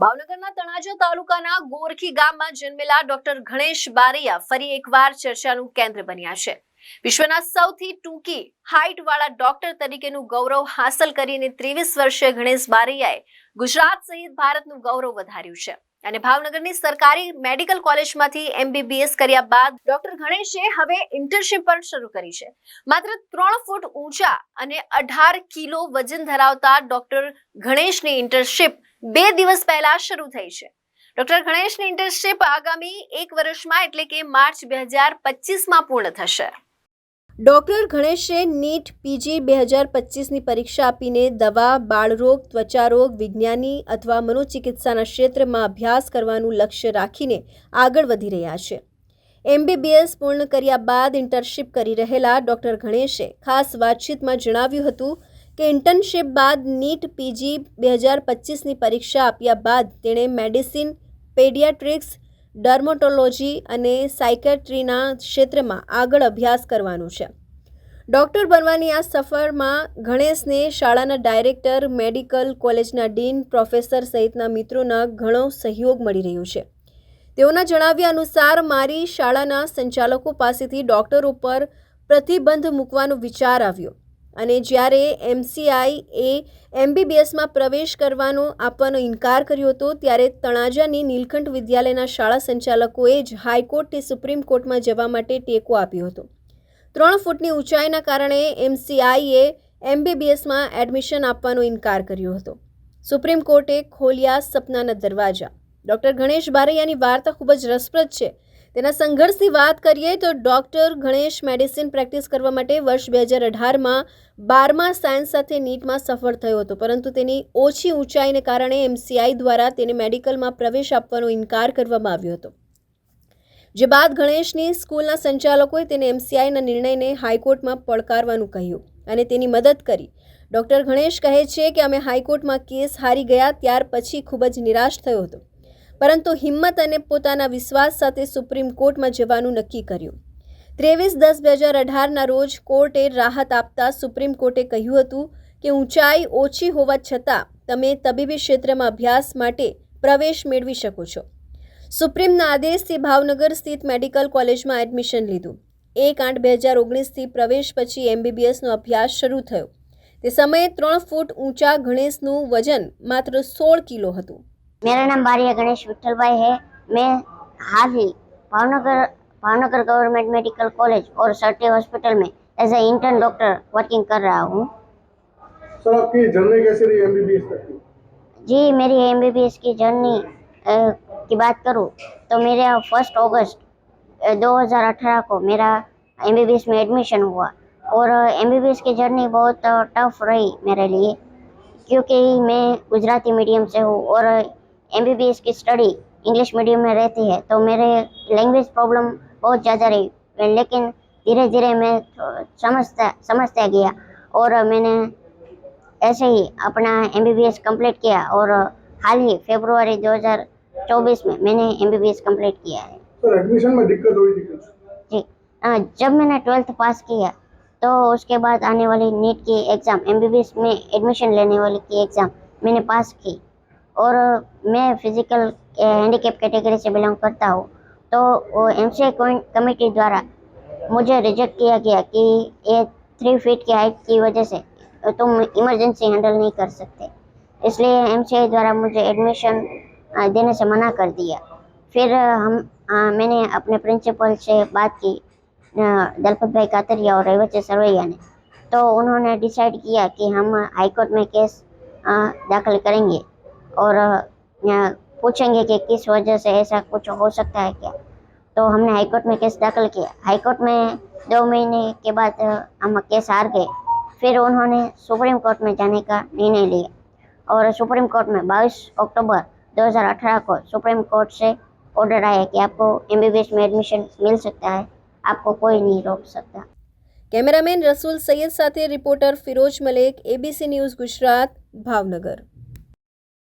ભાવનગરના તણાજા તાલુકાના ગોરખી ગામમાં જન્મેલા ડોક્ટર ગણેશ બારૈયા ફરી એકવાર ચર્ચાનું કેન્દ્ર બન્યા છે. વિશ્વના સૌથી ટૂંકી હાઇટ વાળા ડોક્ટર તરીકેનું ગૌરવ હાંસલ કરીને ત્રેવીસ વર્ષીય ગણેશ બારૈયાએ ગુજરાત સહિત ભારતનું ગૌરવ વધાર્યું છે. અને ભાવનગરની સરકારી મેડિકલ કોલેજમાંથી એમબીબીએસ કર્યા બાદ ડોક્ટર ગણેશે હવે ઇન્ટર્નશીપ પણ શરૂ કરી છે. માત્ર ત્રણ ફૂટ ઊંચા અને અઢાર કિલો વજન ધરાવતા ડોક્ટર ગણેશની ઇન્ટર્નશિપ બે દિવસ પહેલા શરૂ થઈ છે. ડોક્ટર ગણેશની ઇન્ટર્નશીપ આગામી એક વર્ષમાં એટલે કે માર્ચ બે હજાર પચીસમાં પૂર્ણ થશે. ડોક્ટર ગણેશે નીટ પીજી બે હજાર પચીસની પરીક્ષા આપીને દવા, બાળરોગ, ત્વચારોગ, વિજ્ઞાની અથવા મનોચિકિત્સાના ક્ષેત્રમાં અભ્યાસ કરવાનું લક્ષ્ય રાખીને આગળ વધી રહ્યા છે. એમબીબીએસ પૂર્ણ કર્યા બાદ ઇન્ટર્નશીપ કરી રહેલા ડોક્ટર ગણેશે ખાસ વાતચીતમાં જણાવ્યું હતું કે ઇન્ટર્નશિપ બાદ નીટ પીજી બે હજાર પચીસની પરીક્ષા આપ્યા બાદ તેણે મેડિસિન, પેડિયાટ્રિક્સ, ડર્મોટોલોજી અને સાયકેટ્રીના ક્ષેત્રમાં આગળ અભ્યાસ કરવાનું છે. ડૉક્ટર બનવાની આ સફરમાં ગણેશને શાળાના ડાયરેક્ટર, મેડિકલ કોલેજના ડીન, પ્રોફેસર સહિતના મિત્રોના ઘણો સહયોગ મળી રહ્યો છે. તેઓના જણાવ્યા અનુસાર, મારી શાળાના સંચાલકો પાસેથી ડૉક્ટર ઉપર પ્રતિબંધ મૂકવાનો વિચાર આવ્યો. અને જ્યારે એમસીઆઈ એ એમબીબીએસમાં પ્રવેશ કરવાનો આપવાનો ઇનકાર કર્યો હતો, ત્યારે તણાજાની નીલકંઠ વિદ્યાલયના શાળા સંચાલકોએ જ હાઈકોર્ટથી સુપ્રીમ કોર્ટમાં જવા માટે ટેકો આપ્યો હતો. ત્રણ ફૂટની ઊંચાઈના કારણે એમસીઆઈએ એમબીબીએસમાં એડમિશન આપવાનો ઇનકાર કર્યો હતો. સુપ્રીમ કોર્ટે ખોલ્યા સપનાના દરવાજા. ડૉક્ટર ગણેશ બારૈયાની વાર્તા ખૂબ જ રસપ્રદ છે. તેના સંઘર્ષની વાત કરીએ તો ડૉક્ટર ગણેશ મેડિસિન પ્રેક્ટિસ કરવા માટે વર્ષ બે હજાર અઢારમાં બારમા સાયન્સ સાથે નીટમાં સફળ થયો હતો. પરંતુ તેની ઓછી ઊંચાઈને કારણે એમસીઆઈ દ્વારા તેને મેડિકલમાં પ્રવેશ આપવાનો ઇનકાર કરવામાં આવ્યો હતો. જે બાદ ગણેશની સ્કૂલના સંચાલકોએ તેને એમસીઆઈના નિર્ણયને હાઈકોર્ટમાં પડકારવાનું કહ્યું અને તેની મદદ કરી. ડૉક્ટર ગણેશ કહે છે કે, અમે હાઈકોર્ટમાં કેસ હારી ગયા ત્યાર પછી ખૂબ જ નિરાશ થયો હતો. પરંતુ હિંમત અને પોતાના વિશ્વાસ સાથે સુપ્રીમ કોર્ટમાં જવાનું નક્કી કર્યું. ત્રેવીસ દસ બે હજાર અઢારના રોજ કોર્ટે રાહત આપતા સુપ્રીમ કોર્ટે કહ્યું હતું કે ઊંચાઈ ઓછી હોવા છતાં તમે તબીબી ક્ષેત્રમાં અભ્યાસ માટે પ્રવેશ મેળવી શકો છો. સુપ્રીમના આદેશથી ભાવનગર સ્થિત મેડિકલ કોલેજમાં એડમિશન લીધું. એક આઠ બે હજાર ઓગણીસથી પ્રવેશ પછી એમબીબીએસનો અભ્યાસ શરૂ થયો. તે સમયે ત્રણ ફૂટ ઊંચા ગણેશનું વજન માત્ર સોળ કિલો હતું. मेरा नाम बारिया गणेश विठल भाई है। मैं हाल ही Bhavnagar Bhavnagar government medical college और सर्टी हॉस्पिटल में as a intern doctor working कर रहा हूँ। सर आपकी जर्नी कैसी रही एमबीबीएस तक जी मेरी एमबीबीएस की जर्नी की बात करूँ तो मेरे फ़र्स्ट अगस्त 2018 को मेरा एमबीबीएस में एडमिशन हुआ। और एमबीबीएस की जर्नी बहुत टफ रही मेरे लिए क्योंकि मैं गुजराती मीडियम से हूँ और MBBS की स्टडी इंग्लिश मीडियम में रहती है तो मेरे लैंग्वेज प्रॉब्लम बहुत ज़्यादा रही। लेकिन धीरे धीरे मैं समझता समझता गया और मैंने ऐसे ही अपना एम बी कंप्लीट किया और हाल ही फरवरी 2024 में मैंने एम बी कंप्लीट किया है। सर एडमिशन में दिक्कत हुई थी जी अ, जब मैंने ट्वेल्थ पास किया तो उसके बाद आने वाली नीट की एग्ज़ाम MBBS में एडमिशन लेने वाली की एग्ज़ाम मैंने पास की। और मैं फ़िज़िकल हैंडीकेप कैटेगरी से बिलोंग करता हूँ। तो एम कमेटी द्वारा मुझे रिजेक्ट किया गया कि ये थ्री फीट की हाइट की वजह से तुम इमरजेंसी हैंडल नहीं कर सकते। इसलिए एम द्वारा मुझे एडमिशन देने से मना कर दिया। फिर हम अ, मैंने अपने प्रिंसिपल से बात की दलपत भाई कातरिया और रेवत सरवैया ने। तो उन्होंने डिसाइड किया कि हम हाईकोर्ट में केस अ, दाखिल करेंगे। और अ, यहाँ पूछेंगे कि किस वजह से ऐसा कुछ हो सकता है क्या तो हमने हाईकोर्ट में केस दाखिल किया हाईकोर्ट में दो महीने के बाद अ, हम केस हार गए फिर उन्होंने सुप्रीम कोर्ट में जाने का निर्णय लिया और सुप्रीम कोर्ट में 22 अक्टूबर 2018 को सुप्रीम कोर्ट से ऑर्डर आया कि आपको एम में एडमिशन मिल सकता है आपको कोई नहीं रोक सकता કેમેરામેન રસુલ સૈયદ સાથે reporter Firoz Malek ABC news Gujarat Bhavnagar